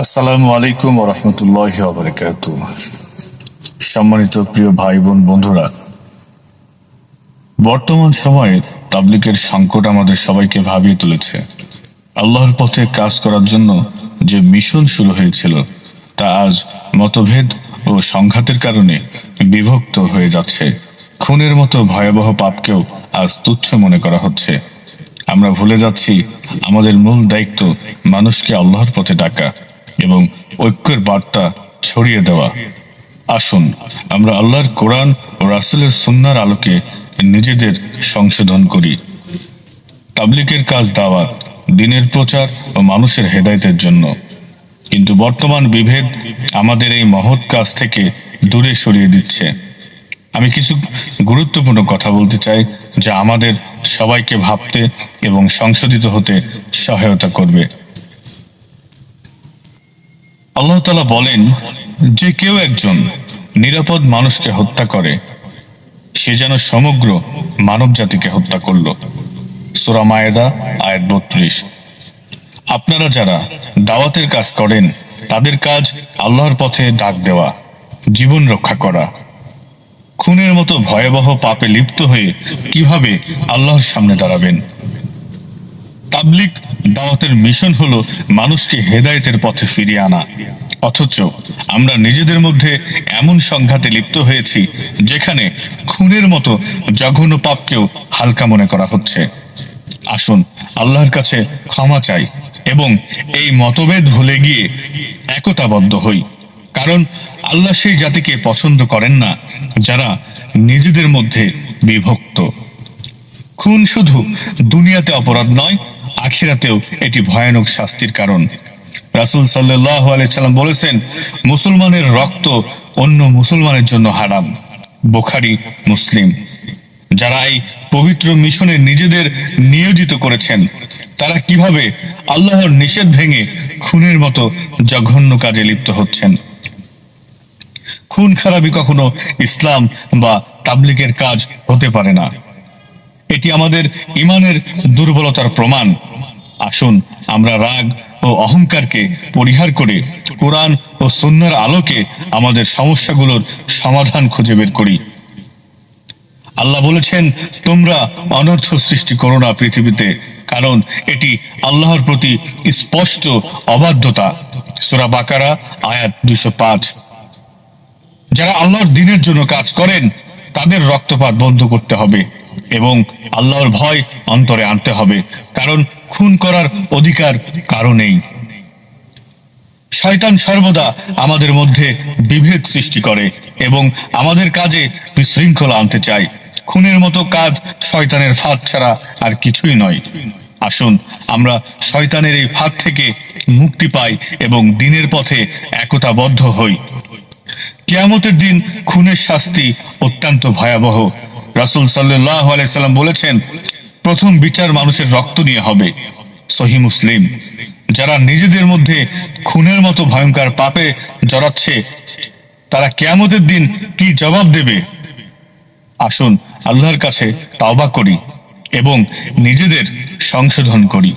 আসসালামু আলাইকুম রহমতুল্লাহ সম্মানিত প্রিয় ভাই বোন বন্ধুরা, বর্তমান সময়ে তাবলিকের সংকট আমাদের সবাইকে ভাবিয়ে তুলেছে। আল্লাহর পথে কাজ করার জন্য যে মিশন শুরু হয়েছিল, তা আজ মতভেদ ও সংঘাতের কারণে বিভক্ত হয়ে যাচ্ছে। খুনের মতো ভয়াবহ পাপকেও আজ তুচ্ছ মনে করা হচ্ছে। আমরা ভুলে যাচ্ছি, আমাদের মূল দায়িত্ব মানুষকে আল্লাহর পথে ডাকা। এবং ঐক্যের বার্তা ছড়িয়ে দেওয়া। আসুন, আমরা আল্লাহর কোরআন ও রাসুলের সুন্নার আলোকে নিজেদের সংশোধন করি। তাবলিকের কাজ দাওয়াত, দিনের প্রচার ও মানুষের হেদায়েতের জন্য। কিন্তু বর্তমান বিভেদ আমাদের এই মহৎ কাজ থেকে দূরে সরিয়ে দিচ্ছে। আমি কিছু গুরুত্বপূর্ণ কথা বলতে চাই, যা আমাদের সবাইকে ভাবতে এবং সংশোধিত হতে সহায়তা করবে। আল্লাহ তালা বলেন যে কেউ একজন নিরাপদ মানুষকে হত্যা করে, সে যেন সমগ্র মানব জাতিকে হত্যা করল। সুরা মায়েদা, আয়াত বত্রিশ। আপনারা যারা দাওয়াতের কাজ করেন, তাদের কাজ আল্লাহর পথে ডাক দেওয়া, জীবন রক্ষা করা। খুনের মতো ভয়াবহ পাপে লিপ্ত হয়ে কীভাবে আল্লাহর সামনে দাঁড়াবেন? তাবলিক দাওয়াতের মিশন হলো মানুষকে হেদায়েতের পথে ফিরিয়ে আনা। অথচ আমরা নিজেদের মধ্যে এমন সংঘাতে লিপ্ত হয়েছি, যেখানে খুনের মতো জঘন্য পাপকেও হালকা মনে করা হচ্ছে। আসুন, আল্লাহর কাছে ক্ষমা চাই এবং এই মতভেদ ভুলে গিয়ে একতাবদ্ধ হই। কারণ আল্লাহ সেই জাতিকে পছন্দ করেন না, যারা নিজেদের মধ্যে বিভক্ত। খুন শুধু দুনিয়াতে অপরাধ নয় আখিরাতেও এটি ভয়ানক শাস্তির কারণ। রাসুল সাল্লাহ আলাইসাল্লাম বলেছেন, মুসলমানের রক্ত অন্য মুসলমানের জন্য হারাম। বোখারি, মুসলিম। যারা এই পবিত্র মিশনে নিজেদের নিয়োজিত করেছেন, তারা কীভাবে আল্লাহর নিষেধ ভেঙে খুনের মতো জঘন্য কাজে লিপ্ত হচ্ছেন? খুন খারাপি কখনো ইসলাম বা তাবলিকের কাজ হতে পারে না। এটি আমাদের ইমানের দুর্বলতার প্রমাণ। আসুন, আমরা রাগ ও অহংকারকে পরিহার করে কোরআন ও সন্ন্যার আলোকে আমাদের সমস্যাগুলোর সমাধান খুঁজে বের করি। আল্লাহ বলেছেন, তোমরা অনর্থ সৃষ্টি করো না পৃথিবীতে, কারণ এটি আল্লাহর প্রতি স্পষ্ট অবাধ্যতা। সুরা বাকারা, আয়াত দুশো পাঁচ। যারা আল্লাহর দিনের জন্য কাজ করেন, তাদের রক্তপাত বন্ধ করতে হবে। এবং আল্লাহর ভয় অন্তরে আনতে হবে, কারণ খুন করার অধিকার কারও নেই। শয়তান সর্বদা আমাদের মধ্যে বিভেদ সৃষ্টি করে এবং আমাদের কাজে বিশৃঙ্খলা আনতে চায়। খুনের মতো কাজ শয়তানের ফাঁদ ছাড়া আর কিছুই নয়। আসুন, আমরা শয়তানের এই ফাঁদ থেকে মুক্তি পাই এবং দিনের পথে একতাবদ্ধ হই। কেয়ামতের দিন খুনের শাস্তি অত্যন্ত ভয়াবহ। রাসুল সাল্লাহ আলাইসাল্লাম বলেছেন, প্রথম বিচার মানুষের রক্ত নিয়ে হবে। সহি মুসলিম। যারা নিজেদের মধ্যে খুনের মতো ভয়ঙ্কর পাপে জড়াচ্ছে, তারা কেয়ামতের দিন কি জবাব দেবে? আসুন আল্লাহর কাছে তাওবা করি এবং নিজেদের সংশোধন করি।